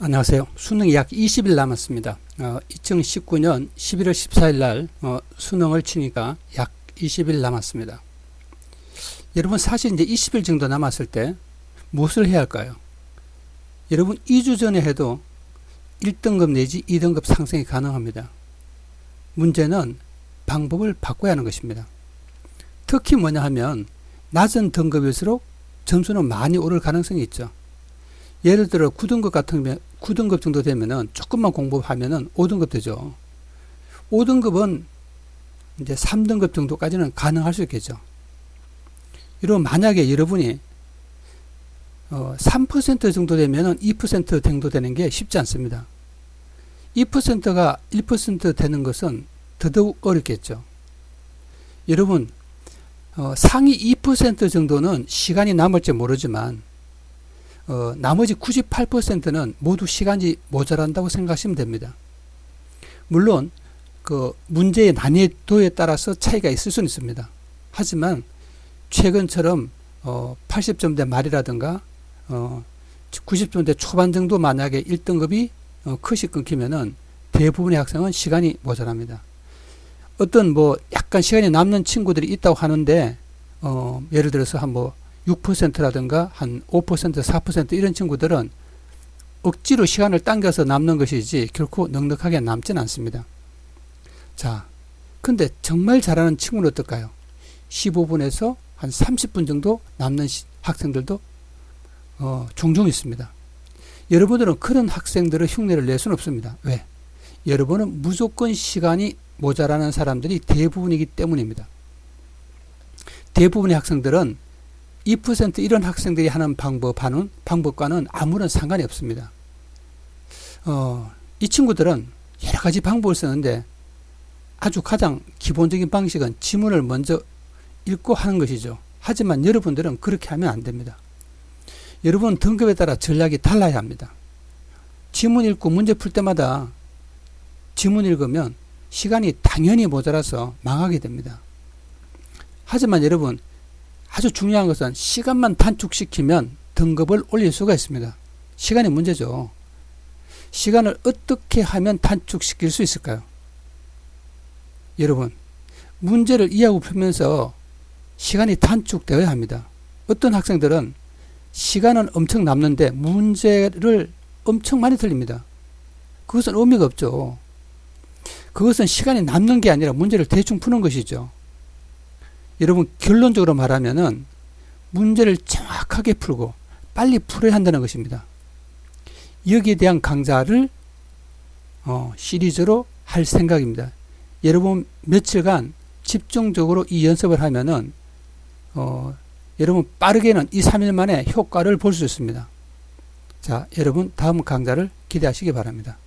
안녕하세요. 수능이 약 20일 남았습니다. 어, 2019년 11월 14일 날 어, 수능을 치니까 약 20일 남았습니다. 여러분 사실 이제 20일 정도 남았을 때 무엇을 해야 할까요? 여러분 2주 전에 해도 1등급 내지 2등급 상승이 가능합니다. 문제는 방법을 바꿔야 하는 것입니다. 특히 뭐냐 하면 낮은 등급일수록 점수는 많이 오를 가능성이 있죠. 예를 들어 9등급 같은 9등급 정도 되면은 조금만 공부하면은 5등급 되죠. 5등급은 이제 3등급 정도까지는 가능할 수 있겠죠. 이러면 만약에 여러분이 어, 3% 정도 되면은 2% 정도 되는 게 쉽지 않습니다. 2%가 1% 되는 것은 더더욱 어렵겠죠. 여러분 어, 상위 2% 정도는 시간이 남을지 모르지만 어, 나머지 98%는 모두 시간이 모자란다고 생각하시면 됩니다. 물론 그 문제의 난이도에 따라서 차이가 있을 수는 있습니다. 하지만 최근처럼 어, 80점대 말이라든가 어, 90점대 초반 정도 만약에 1등급이 어, 컷이 끊기면은 대부분의 학생은 시간이 모자랍니다. 어떤 뭐 약간 시간이 남는 친구들이 있다고 하는데 어, 예를 들어서 한뭐 6%라든가 한 5%, 4% 이런 친구들은 억지로 시간을 당겨서 남는 것이지 결코 넉넉하게 남지는 않습니다. 자, 근데 정말 잘하는 친구는 어떨까요? 15분에서 한 30분 정도 남는 시, 학생들도 어, 종종 있습니다. 여러분들은 그런 학생들의 흉내를 낼 수는 없습니다. 왜? 여러분은 무조건 시간이 모자라는 사람들이 대부분이기 때문입니다. 대부분의 학생들은 2% 이런 학생들이 하는 방법하는 방법과는 아무런 상관이 없습니다. 어, 이 친구들은 여러 가지 방법을 쓰는데 아주 가장 기본적인 방식은 지문을 먼저 읽고 하는 것이죠. 하지만 여러분들은 그렇게 하면 안 됩니다. 여러분 등급에 따라 전략이 달라야 합니다. 지문 읽고 문제 풀 때마다 지문 읽으면 시간이 당연히 모자라서 망하게 됩니다. 하지만 여러분 아주 중요한 것은 시간만 단축시키면 등급을 올릴 수가 있습니다. 시간이 문제죠. 시간을 어떻게 하면 단축시킬 수 있을까요? 여러분, 문제를 이해하고 풀면서 시간이 단축되어야 합니다. 어떤 학생들은 시간은 엄청 남는데 문제를 엄청 많이 틀립니다. 그것은 의미가 없죠. 그것은 시간이 남는 게 아니라 문제를 대충 푸는 것이죠. 여러분 결론적으로 말하면은 문제를 정확하게 풀고 빨리 풀어야 한다는 것입니다. 여기에 대한 강좌를 어, 시리즈로 할 생각입니다. 여러분 며칠간 집중적으로 이 연습을 하면은 어, 여러분 빠르게는 2, 3일 만에 효과를 볼 수 있습니다. 자, 여러분 다음 강좌를 기대하시기 바랍니다.